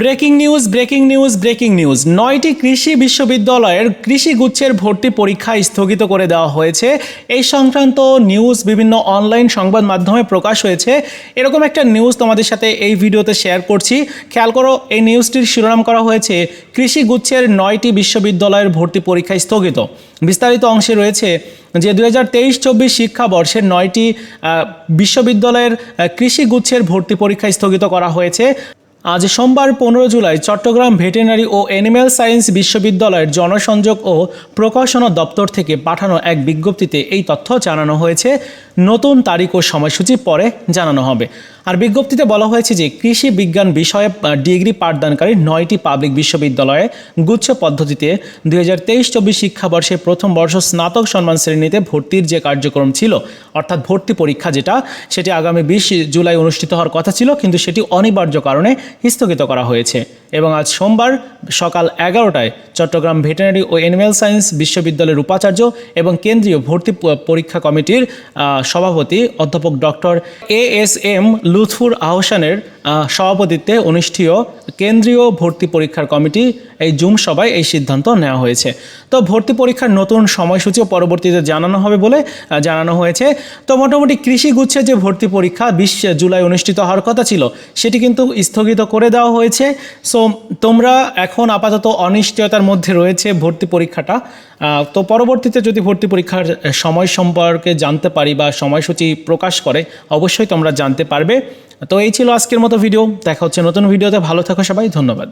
Breaking news breaking news breaking news. নয়টি কৃষি বিশ্ববিদ্যালয়ের কৃষি গুচ্ছের ভর্তি পরীক্ষা স্থগিত করে দেওয়া হয়েছে। এই সংক্রান্ত নিউজ বিভিন্ন অনলাইন সংবাদ মাধ্যমে প্রকাশ হয়েছে। এরকম একটা নিউজ তোমাদের সাথে এই ভিডিওতে শেয়ার করছি। খেয়াল করো, এই নিউজটির শিরোনাম করা হয়েছে, কৃষি গুচ্ছের নয়টি বিশ্ববিদ্যালয়ের ভর্তি পরীক্ষা স্থগিত। বিস্তারিত অংশে রয়েছে যে দু হাজার তেইশ চব্বিশ শিক্ষাবর্ষের নয়টি বিশ্ববিদ্যালয়ের কৃষি গুচ্ছের ভর্তি পরীক্ষা স্থগিত করা হয়েছে। আজ সোমবার পনেরো জুলাই চট্টগ্রাম ভেটেনারি ও অ্যানিম্যাল সায়েন্স বিশ্ববিদ্যালয়ের জনসংযোগ ও প্রকাশনা দপ্তর থেকে পাঠানো এক বিজ্ঞপ্তিতে এই তথ্য জানানো হয়েছে। নতুন তারিখ ও সময়সূচি পরে জানানো হবে। আর বিজ্ঞপ্তিতে বলা হয়েছে যে কৃষি বিজ্ঞান বিষয়ে ডিগ্রি পাঠদানকারী নয়টি পাবলিক বিশ্ববিদ্যালয়ে গুচ্ছ পদ্ধতিতে দুই হাজার তেইশ চব্বিশ শিক্ষাবর্ষে প্রথম বর্ষ স্নাতক সম্মান শ্রেণীতে ভর্তির যে কার্যক্রম ছিল, অর্থাৎ ভর্তি পরীক্ষা যেটা, সেটি আগামী বিশ জুলাই অনুষ্ঠিত হওয়ার কথা ছিল, কিন্তু সেটি অনিবার্য কারণে স্থগিত করা হয়েছে। এবং আজ সোমবার সকাল এগারোটায় চট্টগ্রাম ভেটেনারি ও এনিম্যাল সায়েন্স বিশ্ববিদ্যালয়ের উপাচার্য এবং কেন্দ্রীয় ভর্তি পরীক্ষা কমিটির সভাপতি অধ্যাপক doctor A S M Lutfur আহসানের আহ, সভাপতিত্বে অনুষ্ঠেয় কেন্দ্রীয় ভর্তি পরীক্ষার কমিটি এই জুম সভায় এই সিদ্ধান্ত নেওয়া হয়েছে। তো ভর্তি পরীক্ষার নতুন সময়সূচিও পরবর্তীতে জানানো হবে বলে জানানো হয়েছে। তো মোটামুটি কৃষি গুচ্ছে যে ভর্তি পরীক্ষা বিশ জুলাই অনুষ্ঠিত হওয়ার কথা ছিল, সেটি কিন্তু স্থগিত করে দেওয়া হয়েছে। সো তোমরা এখন আপাতত অনিশ্চয়তার মধ্যে রয়েছে ভর্তি পরীক্ষাটা। তো পরবর্তীতে যদি ভর্তি পরীক্ষার সময় সম্পর্কে জানতে পারি বা সময়সূচি প্রকাশ করে, অবশ্যই তোমরা জানতে পারবে। তো এই ছিল আজকের মতো ভিডিও। দেখা হচ্ছে নতুন ভিডিওতে। ভালো থাকো সবাই ধন্যবাদ।